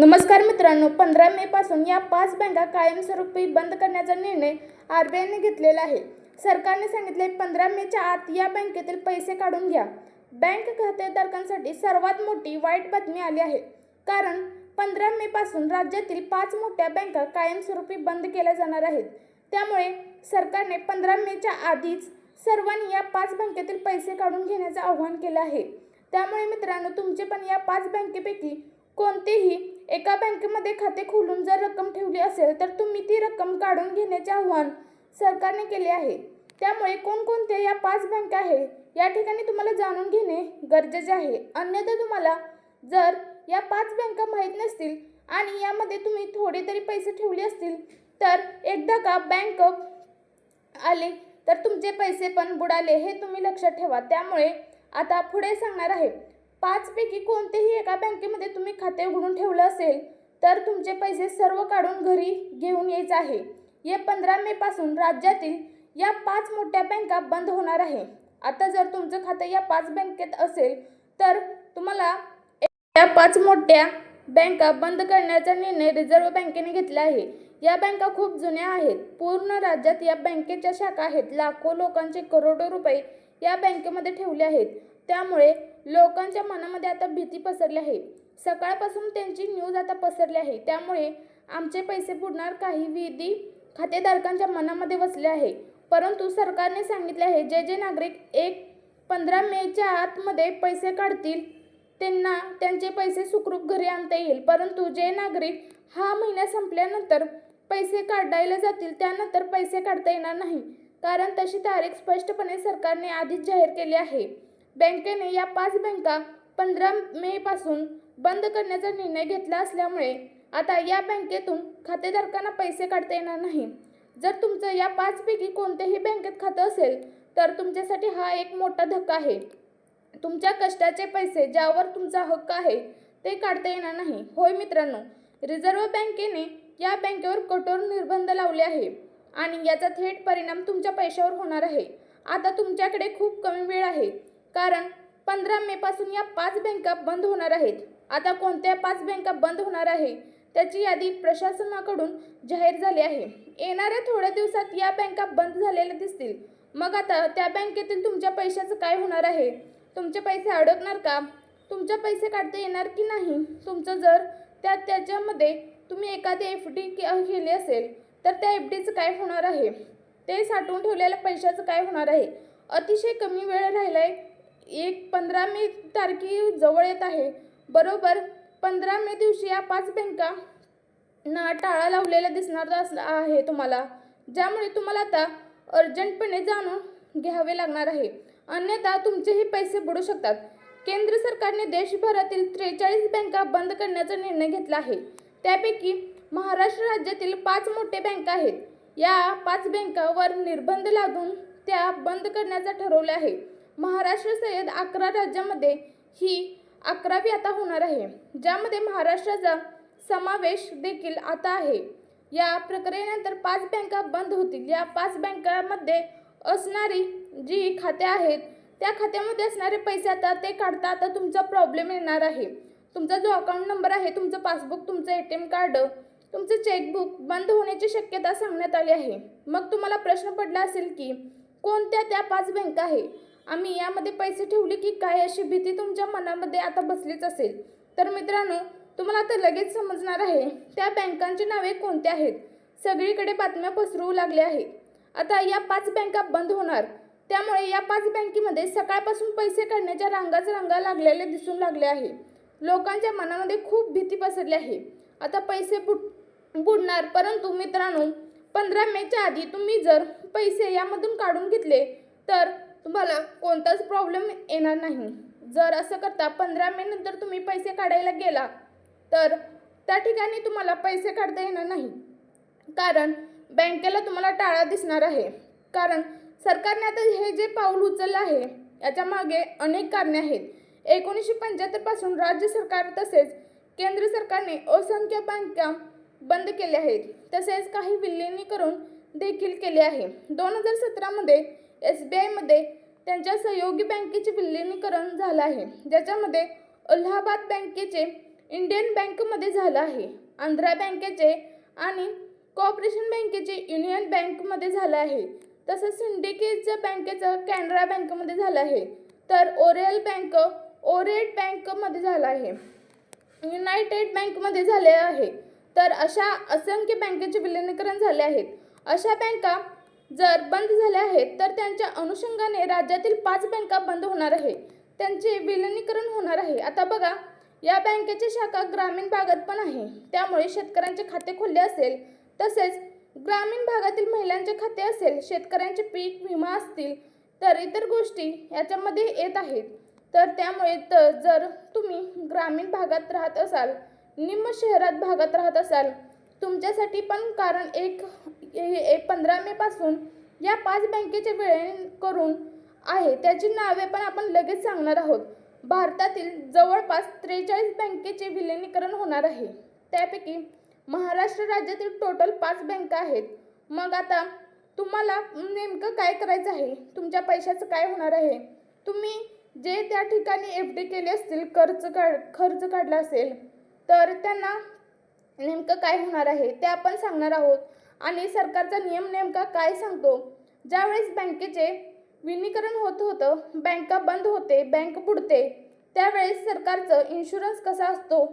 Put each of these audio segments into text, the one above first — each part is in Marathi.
नमस्कार मित्रांनो पंधरा मे पासून या पाच बँका कायमस्वरूपी बंद करण्याचा निर्णय आर बी आयने घेतलेला आहे. सरकारने सांगितले पंधरा मेच्या आत या बँकेतील पैसे काढून घ्या. बँक खातेधारकांसाठी सर्वात मोठी वाईट बातमी आली आहे. कारण पंधरा मे पासून राज्यातील पाच मोठ्या बँका कायमस्वरूपी बंद केल्या जाणार आहेत. त्यामुळे सरकारने पंधरा मेच्या आधीच सर्वांनी या पाच बँकेतील पैसे काढून घेण्याचं आवाहन केलं आहे. त्यामुळे मित्रांनो तुमचे पण या पाच बँकेपैकी कोणतेही एका बँकेमध्ये खाते खोलून जर रक्कम ठेवली असेल तर तुम्ही ती रक्कम काढून घेण्याचे आव्हान सरकारने केले आहे. त्यामुळे कोणकोणत्या या पाच बँका आहे या ठिकाणी तुम्हाला जाणून घेणे गरजेचे आहे. अन्यथा तुम्हाला जर या पाच बँका माहीत नसतील आणि यामध्ये तुम्ही थोडे तरी पैसे ठेवले असतील तर एकदा का बँक आले तर तुमचे पैसे पण बुडाले हे तुम्ही लक्षात ठेवा. त्यामुळे आता पुढे सांगणार आहे. पाचपैकी कोणतेही एका बँकेमध्ये तुम्ही खाते उघडून ठेवलं असेल तर तुमचे पैसे सर्व काढून घरी घेऊन यायचं आहे. ये पंधरा मे पासून राज्यातील या पाच मोठ्या बँका बंद होणार आहे. आता जर तुमचं खातं या पाच बँकेत असेल तर तुम्हाला या पाच मोठ्या बँका बंद करण्याचा निर्णय रिझर्व्ह बँकेने घेतला आहे. या बँका खूप जुन्या आहेत. पूर्ण राज्यात या बँकेच्या शाखा आहेत. लाखो लोकांचे करोडो रुपये या बँकेमध्ये ठेवले आहेत. त्यामुळे लोकांच्या मनामध्ये आता भीती पसरली आहे. सकाळपासून त्यांची न्यूज आता पसरली आहे. त्यामुळे आमचे पैसे बुडणार काही विधी खातेधारकांच्या मनामध्ये वसले आहे. परंतु सरकारने सांगितले आहे जे जे नागरिक एक पंधरा मेच्या आतमध्ये पैसे काढतील त्यांना त्यांचे पैसे सुखरूप घरी आणता येईल. परंतु जे नागरिक हा महिना संपल्यानंतर पैसे काढायला जातील त्यानंतर पैसे काढता येणार नाही. कारण तशी तारीख स्पष्टपणे सरकारने आधीच जाहीर केली आहे. बँकेने या पाच बँका पंधरा मे पासून बंद करण्याचा निर्णय घेतला असल्यामुळे आता या बँकेतून खातेधारकांना पैसे काढता येणार नाही. जर तुमचं या पाचपैकी कोणत्याही बँकेत खातं असेल तर तुमच्यासाठी हा एक मोठा धक्का आहे. तुमच्या कष्टाचे पैसे ज्यावर तुमचा हक्क आहे ते काढता येणार नाही. होय मित्रांनो रिझर्व्ह बँकेने या बँकेवर कठोर निर्बंध लावले आहे आणि याचा थेट परिणाम तुमच्या पैशावर होणार आहे. आता तुमच्याकडे खूप कमी वेळ आहे. कारण पंधरा मे पासून या पाच बँका बंद होणार आहेत. आता कोणत्या पाच बँका बंद होणार आहे त्याची यादी प्रशासनाकडून जाहीर झाली आहे. येणाऱ्या थोड्या दिवसात या बँका बंद झालेल्या दिसतील. मग आता त्या बँकेतील तुमच्या पैशाचं काय होणार आहे? तुमचे पैसे अडकणार का? तुमचे पैसे काढता येणार की नाही? तुमचं जर त्या त्याच्यामध्ये तुम्ही एखादी एफ डी केली असेल तर त्या एफ डीचं काय होणार आहे? ते साठवून ठेवलेल्या पैशाचं काय होणार आहे? अतिशय कमी वेळ राहिला आहे एक पंधरा मे तारखे जवळ येत आहे. बरोबर पंधरा मे दिवशी या पाच बँका ना टाळा लावलेला दिसणार असला आहे तुम्हाला. ज्यामुळे तुम्हाला आता अर्जंटपणे जाणून घ्यावे लागणार आहे. अन्यथा तुमचेही पैसे बुडू शकतात. केंद्र सरकारने देशभरातील त्रेचाळीस बँका बंद करण्याचा निर्णय घेतला आहे. त्यापैकी महाराष्ट्र राज्यातील पाच मोठे बँका आहेत. या पाच बँकावर निर्बंध लादून त्या बंद करण्याचा ठरवले आहे. महाराष्ट्र सय्यद अकरा राज्यामध्ये ही अकरावी आता होणार आहे. ज्यामध्ये महाराष्ट्राचा समावेश देखील आता आहे. या प्रक्रियेनंतर पाच बँका बंद होतील. या पाच बँकामध्ये असणारी जी खाते आहेत त्या खात्यामध्ये असणारे पैसे आता ते काढता आता तुमचा प्रॉब्लेम येणार आहे. तुमचा जो अकाउंट नंबर आहे तुमचं पासबुक तुमचं ए टी एम कार्ड तुमचं चेकबुक बंद होण्याची शक्यता सांगण्यात आली आहे. मग तुम्हाला प्रश्न पडला असेल की कोणत्या त्या पाच बँका आहे आम्ही यामध्ये पैसे ठेवले की काय अशी भीती तुमच्या मनामध्ये आता बसलीच असेल. तर मित्रांनो तुम्हाला आता लगेच समजणार आहे त्या बँकांची नावे कोणत्या आहेत? सगळीकडे बातम्या पसरवू लागल्या आहेत. आता या पाच बँका बंद होणार. त्यामुळे या पाच बँकेमध्ये सकाळपासून पैसे काढण्याच्या रांगाच रांगा लागलेल्या दिसून लागले आहे लोकांच्या मनामध्ये खूप भीती पसरली आहे. आता पैसे बुड बुडणार. परंतु मित्रांनो पंधरा मेच्या आधी तुम्ही जर पैसे यामधून काढून घेतले तर तुम्हाला कोणताच प्रॉब्लेम येणार नाही. जर असं करता पंधरा मे नंतर तुम्ही पैसे काढायला गेला तर त्या ठिकाणी तुम्हाला पैसे काढता येणार नाही. कारण बँकेला तुम्हाला टाळा दिसणार आहे. कारण सरकारने आता हे जे पाऊल उचललं आहे याच्या मागे अनेक कारणे आहेत. एकोणीसशे पंच्याहत्तरपासून राज्य सरकार तसेच केंद्र सरकारने असंख्य बँका बंद केल्या आहेत. तसेच काही विलिनीकरण देखील केले आहे दोन हजार सतरामध्ये एस बी आयमध्ये त्यांच्या सहयोगी बँकेचे विलिनीकरण झालं आहे. ज्याच्यामध्ये अलाहाबाद बँकेचे इंडियन बँकमध्ये झालं आहे. आंध्रा बँकेचे आणि कॉपरेशन बँकेचे युनियन बँकमध्ये झालं आहे. तसंच सिंडिकेटच्या बँकेचं कॅनरा बँकमध्ये झालं आहे. तर ओरियल बँक ओरेट बँकमध्ये झालं आहे. युनायटेड बँकमध्ये झाले आहे. तर अशा असंख्य बँकेचे विलिनीकरण झाले आहेत. अशा बँका जर बंद झाल्या आहेत तर त्यांच्या अनुषंगाने राज्यातील पाच बँका बंद होणार आहे त्यांचे विलिनीकरण होणार आहे. आता बघा या बँकेची शाखा ग्रामीण भागात पण आहे. त्यामुळे शेतकऱ्यांचे खाते खोलले असेल तसेच ग्रामीण भागातील महिलांचे खाते असेल शेतकऱ्यांचे पीक विमा असतील तर इतर गोष्टी याच्यामध्ये येत आहेत. तर त्यामुळे तर जर तुम्ही ग्रामीण भागात राहत असाल निम्न शहरात भागात राहत असाल तुमच्यासाठी पण कारण एक पंधरा मेपासून या पाच बँकेचे वेळे करून आहे. त्याची नावे पण आपण लगेच सांगणार आहोत. भारतातील जवळपास त्रेचाळीस बँकेचे विलिनीकरण होणार आहे. त्यापैकी महाराष्ट्र राज्यातील टोटल पाच बँका आहेत. मग आता तुम्हाला नेमकं काय करायचं आहे? तुमच्या पैशाचं काय होणार आहे? तुम्ही जे त्या ठिकाणी एफ डी केले असतील खर्च काढ खर्च काढला असेल तर त्यांना नेमकं काय होणार आहे ते आपण सांगणार आहोत. आणि सरकारचा नियम नेमका काय सांगतो? ज्यावेळेस बँकेचे विनीकरण होत होतं बँका बंद होते बँक बुडते त्यावेळेस सरकारचं इन्शुरन्स कसा असतो?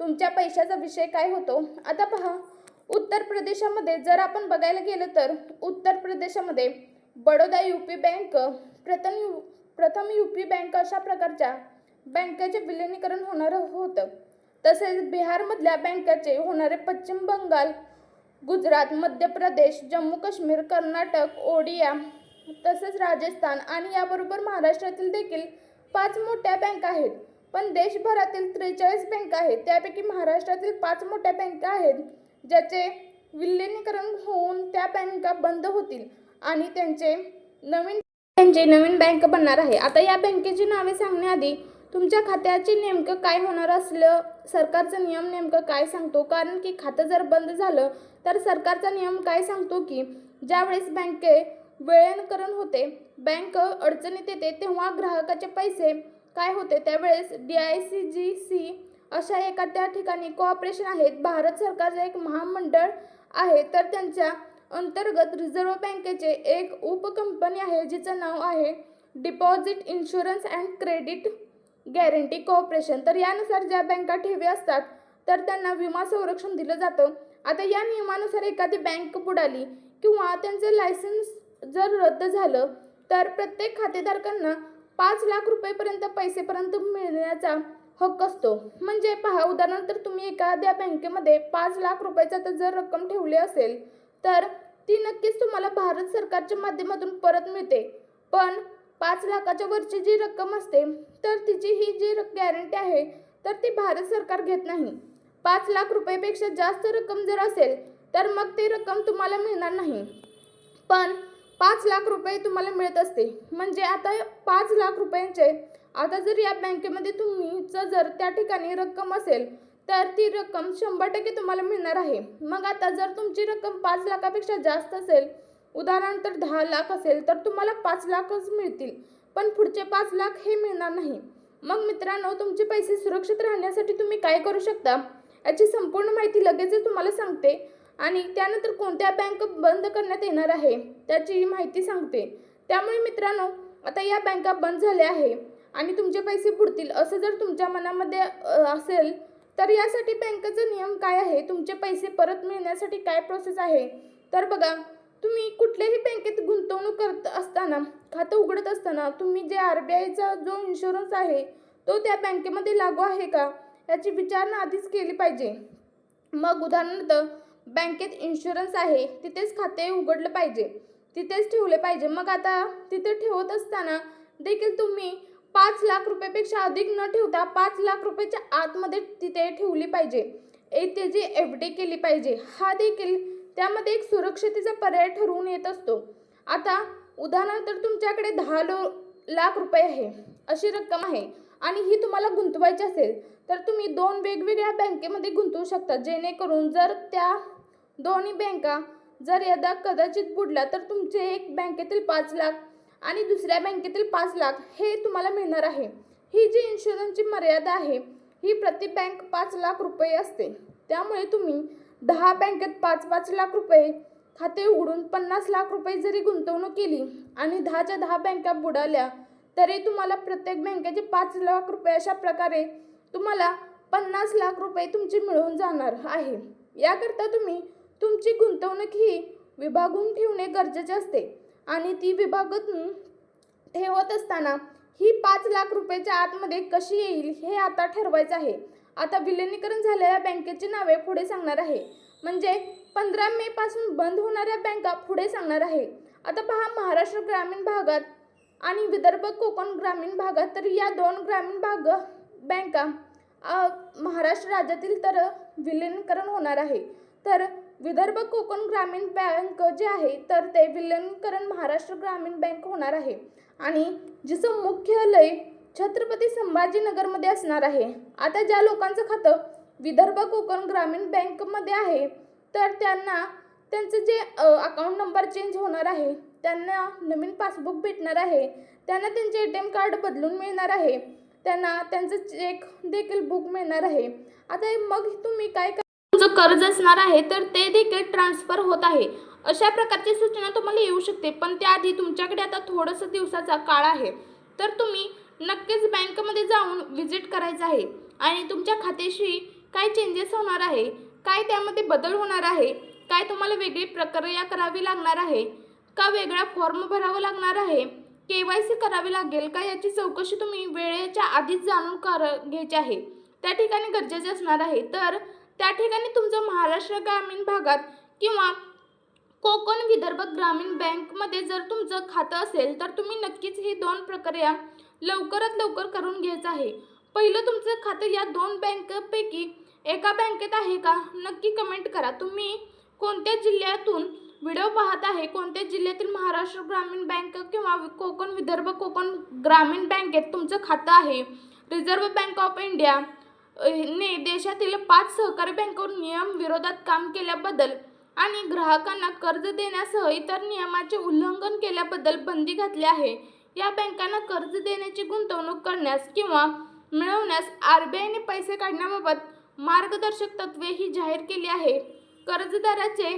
तुमच्या पैशाचा विषय काय होतो? आता पहा उत्तर प्रदेशामध्ये जर आपण बघायला गेलं तर उत्तर प्रदेशामध्ये Baroda U P bank Pratham U Pratham U P bank अशा प्रकारच्या बँकेचे विलिनीकरण होणार होतं. तसेच बिहारमधल्या बँकाचे होणारे पश्चिम बंगाल गुजरात मध्य प्रदेश जम्मू काश्मीर कर्नाटक ओडिया तसेच राजस्थान आणि याबरोबर महाराष्ट्रातील देखील पाच मोठ्या बँका आहेत. पण देशभरातील त्रेचाळीस बँका आहेत. त्यापैकी महाराष्ट्रातील पाच मोठ्या बँका आहेत ज्याचे विलिनीकरण होऊन त्या बँका बंद होतील आणि त्यांचे नवीन त्यांचे नवीन बँक बनणार आहे. आता या बँकेची नावे सांगण्याआधी तुमच्या खात्याचे नेमकं काय होणार असलं? सरकारचा नियम नेमकं काय सांगतो? कारण की खातं जर बंद झालं तर सरकारचा नियम काय सांगतो की ज्यावेळेस बँके वेळेनकरण होते बँक अडचणीत येते तेव्हा ग्राहकाचे पैसे काय होते? त्यावेळेस D I C G C अशा एका त्या ठिकाणी कोऑपरेशन आहेत. भारत सरकारचं एक महामंडळ आहे तर त्यांच्या अंतर्गत रिझर्व्ह बँकेचे एक उपकंपनी आहे जिचं नाव आहे deposit insurance and credit guarantee corporation तर यानुसार ज्या बँका ठेवी असतात तर त्यांना विमा संरक्षण दिलं जातं. आता या नियमानुसार एखादी बँक बुडाली किंवा त्यांचं लायसन्स जर रद्द झालं तर प्रत्येक खातेधारकांना पाच लाख रुपयेपर्यंत पैसेपर्यंत मिळण्याचा हक्क असतो. म्हणजे पहा उदाहरण तर तुम्ही एखाद्या बँकेमध्ये पाच लाख रुपयाचा तर जर रक्कम ठेवली असेल तर ती नक्कीच तुम्हाला भारत सरकारच्या माध्यमातून परत मिळते. पण पाच लाखाच्या वरची जी रक्कम असते तर तिची ही जी गॅरंटी आहे तर ती भारत सरकार घेत नाही. पाच लाख रुपयेपेक्षा जास्त रक्कम जर असेल तर मग ती रक्कम तुम्हाला मिळणार नाही. पण पाच लाख रुपये तुम्हाला मिळत असते. म्हणजे आता पाच लाख रुपयांचे आता जर या बँकेमध्ये तुमचं जर त्या ठिकाणी रक्कम असेल तर ती रक्कम शंभर टक्के तुम्हाला मिळणार आहे. मग आता जर तुमची रक्कम पाच लाखापेक्षा जास्त असेल उदाहरण तर दहा लाख असेल तर तुम्हाला पाच लाखच मिळतील पण पुढचे पाच लाख हे मिळणार नाही. मग मित्रांनो तुमचे पैसे सुरक्षित राहण्यासाठी तुम्ही काय करू शकता? याची संपूर्ण माहिती लगेचच तुम्हाला सांगते आणि त्यानंतर कोणत्या बँक बंद करण्यात येणार आहे त्याची माहिती सांगते. त्यामुळे मित्रांनो आता या बँका बंद झाल्या आहे आणि तुमचे पैसे बुडतील असं जर तुमच्या मनामध्ये असेल तर यासाठी बँकेचा नियम काय आहे? तुमचे पैसे परत मिळण्यासाठी काय प्रोसेस आहे? तर बघा तुम्ही कुठल्याही बँकेत गुंतवणूक करत असताना खातं उघडत असताना तुम्ही जे आर बी आयचा जो इन्शुरन्स आहे तो त्या बँकेमध्ये लागू आहे का? याची विचारणा आधीच केली पाहिजे. मग उदाहरणार्थ बँकेत इन्शुरन्स आहे तिथेच खाते उघडलं पाहिजे तिथेच ठेवले पाहिजे. मग आता तिथे ठेवत असताना देखील तुम्ही पाच लाख रुपयापेक्षा अधिक न ठेवता पाच लाख रुपयाच्या आतमध्ये तिथे ठेवली पाहिजे. येथे जी एफ डी केली पाहिजे हा देखील त्यामध्ये एक सुरक्षितेचा पर्याय ठरवून येत असतो. आता उदाहरणार्थ तुमच्याकडे दहा लो लाख रुपये आहे अशी रक्कम आहे आणि ही तुम्हाला गुंतवायची असेल तर तुम्ही दोन वेगवेगळ्या बँकेमध्ये गुंतवू शकता. जेणेकरून जर त्या दोन्ही बँका जर यदा कदाचित बुडल्या तर तुमचे एक बँकेतील पाच लाख आणि दुसऱ्या बँकेतील पाच लाख हे तुम्हाला मिळणार आहे. ही जी इन्शुरन्सची मर्यादा आहे ही प्रति बँक पाच लाख रुपये असते. त्यामुळे तुम्ही दहा बँकेत पाच पाच लाख रुपये खाते उघडून पन्नास लाख रुपये जरी गुंतवणूक केली आणि दहाच्या दहा बँका बुडाल्या तरी तुम्हाला प्रत्येक बँकेचे पाच लाख रुपये अशा प्रकारे तुम्हाला पन्नास लाख रुपये तुमची मिळून जाणार आहे. याकरता तुम्ही तुमची गुंतवणूक ही विभागून ठेवणे गरजेचे असते आणि ती विभागातून ठेवत असताना ही पाच लाख रुपयाच्या आतमध्ये कशी येईल हे आता ठरवायचं आहे. आता विलिनीकरण झालेल्या बँकेची नावे पुढे सांगणार आहे. म्हणजे पंधरा मे पासून बंद होणाऱ्या बँका पुढे सांगणार आहे. आता पहा महाराष्ट्र ग्रामीण भागात आणि विदर्भ कोकण ग्रामीण भागात तर या दोन ग्रामीण भाग बँका महाराष्ट्र राज्यातील तर विलिनीकरण होणार आहे. तर विदर्भ कोकण ग्रामीण बँक जे आहे तर ते विलिनीकरण महाराष्ट्र ग्रामीण बँक होणार आहे. आणि जिचं मुख्यालय छत्रपती संभाजीनगरमध्ये असणार आहे. आता ज्या लोकांचं खातं विदर्भ कोकण ग्रामीण बँकमध्ये आहे तर त्यांना त्यांचं जे अकाउंट नंबर चेंज होणार आहे त्यांना नवीन पासबुक भेटणार आहे त्यांना त्यांचे ए टी एम कार्ड बदलून मिळणार आहे त्यांना त्यांचं चेक देखील बुक मिळणार आहे. आता मग तुम्ही काय तुमचं कर्ज असणार आहे तर ते देखील ट्रान्सफर होत आहे. अशा प्रकारची सूचना तुम्हाला येऊ शकते पण त्याआधी तुमच्याकडे आता थोडंसं दिवसाचा काळ आहे. तर तुम्ही नक्कीच बँकमध्ये जाऊन व्हिजिट करायचं आहे. आणि तुमच्या खात्याशी काय चेंजेस होणार आहे? काय त्यामध्ये बदल होणार आहे? काय तुम्हाला वेगळी प्रक्रिया करावी लागणार आहे? का वेगळा फॉर्म भरावा लागणार आहे? के वाय सी करावी लागेल का? याची चौकशी तुम्ही वेळेच्या आधीच जाणून कर घ्यायची आहे. त्या ठिकाणी गरजेचे असणार आहे. तर त्या ठिकाणी तुमचं महाराष्ट्र ग्रामीण भागात किंवा कोकण विदर्भ ग्रामीण बँकमध्ये जर तुमचं खातं असेल तर तुम्ही नक्कीच ही दोन प्रक्रिया लवकरात लवकर करून घ्यायचं आहे. पहिलं तुमचं खातं या दोन बँकपैकी एका बँकेत आहे का? नक्की कमेंट करा. तुम्ही कोणत्या जिल्ह्यातून व्हिडिओ पाहत आहे? कोणत्या जिल्ह्यातील महाराष्ट्र ग्रामीण बँक किंवा कोकण विदर्भ कोकण ग्रामीण बँकेत तुमचं खातं आहे. रिझर्व्ह बँक ऑफ इंडिया ने देशातील पाच सहकारी बँकावर नियम विरोधात काम केल्याबद्दल आणि ग्राहकांना कर्ज देण्यासह इतर नियमाचे उल्लंघन केल्याबद्दल बंदी घातली आहे. या बँकांना कर्ज देण्याची गुंतवणूक करण्यास किंवा मिळवण्यास आर बी आयने पैसे काढण्याबाबत मार्गदर्शक तत्त्वे ही जाहीर केली आहे. कर्जदाराचे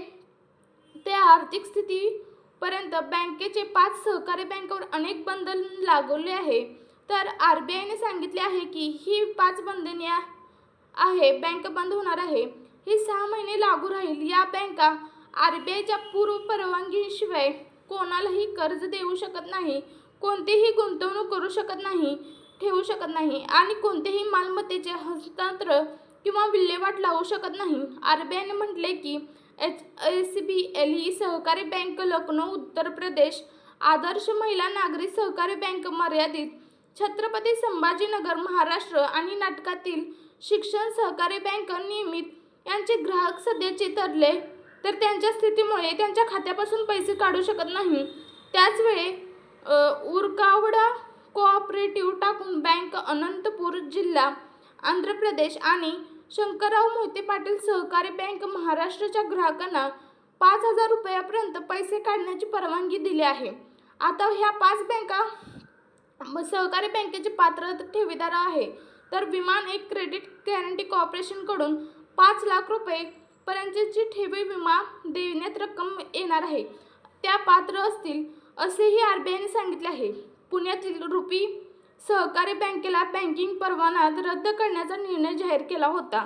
ते आर्थिक स्थितीपर्यंत बँकेचे पाच सहकारी बँकावर अनेक बंधन लागवले आहे. तर आर बी आयने सांगितले आहे की ही पाच बंधने आहे बँक बंद होणार आहे. ही सहा महिने लागू राहील. या बँका आर बी आयच्या पूर्व परवानगीशिवाय कोणालाही कर्ज देऊ शकत नाही. कोणतीही गुंतवणूक करू शकत नाही ठेवू शकत नाही आणि कोणतेही मालमत्तेचे हस्तांतर किंवा विल्हेवाट लावू शकत नाही. आर बी आयने म्हटले की एच एस बी एल ही सहकारी बँक लखनौ उत्तर प्रदेश आदर्श महिला नागरी सहकारी बँक मर्यादित छत्रपती संभाजीनगर महाराष्ट्र आणि नाटकातील शिक्षण सहकारी बँक नियमित यांचे ग्राहक सध्याचे तरले तर त्यांच्या स्थितीमुळे त्यांच्या खात्यापासून पैसे काढू शकत नाही. त्याचवेळी उरकावडा कोऑपरेटिव्ह टाकून बँक अनंतपूर जिल्हा आंध्र प्रदेश आणि शंकरराव मोहिते पाटील सहकारी बँक महाराष्ट्राच्या ग्राहकांना पाच हजार रुपयापर्यंत पैसे काढण्याची परवानगी दिली आहे. आता ह्या पाच बँका सहकारी बँकेचे पात्र ठेवीदार आहे. तर विमान एक क्रेडिट गॅरंटी कॉर्पोरेशनकडून पाच लाख रुपये पर्यंतची ठेवी विमा देण्यात रक्कम येणार आहे. त्या पात्र असतील असेही आर बी आयने सांगितले आहे. पुण्यातील रुपी सहकारी बँकेला बँकिंग परवाना रद्द करण्याचा निर्णय जाहीर केला होता.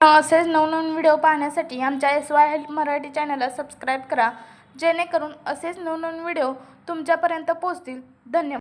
असेच नवनवीन व्हिडिओ पाहण्यासाठी आमच्या एस वाय हेल्प मराठी चॅनलला सबस्क्राईब करा. जेणेकरून असेच नवनवीन व्हिडिओ तुमच्यापर्यंत पोहोचतील. धन्यवाद.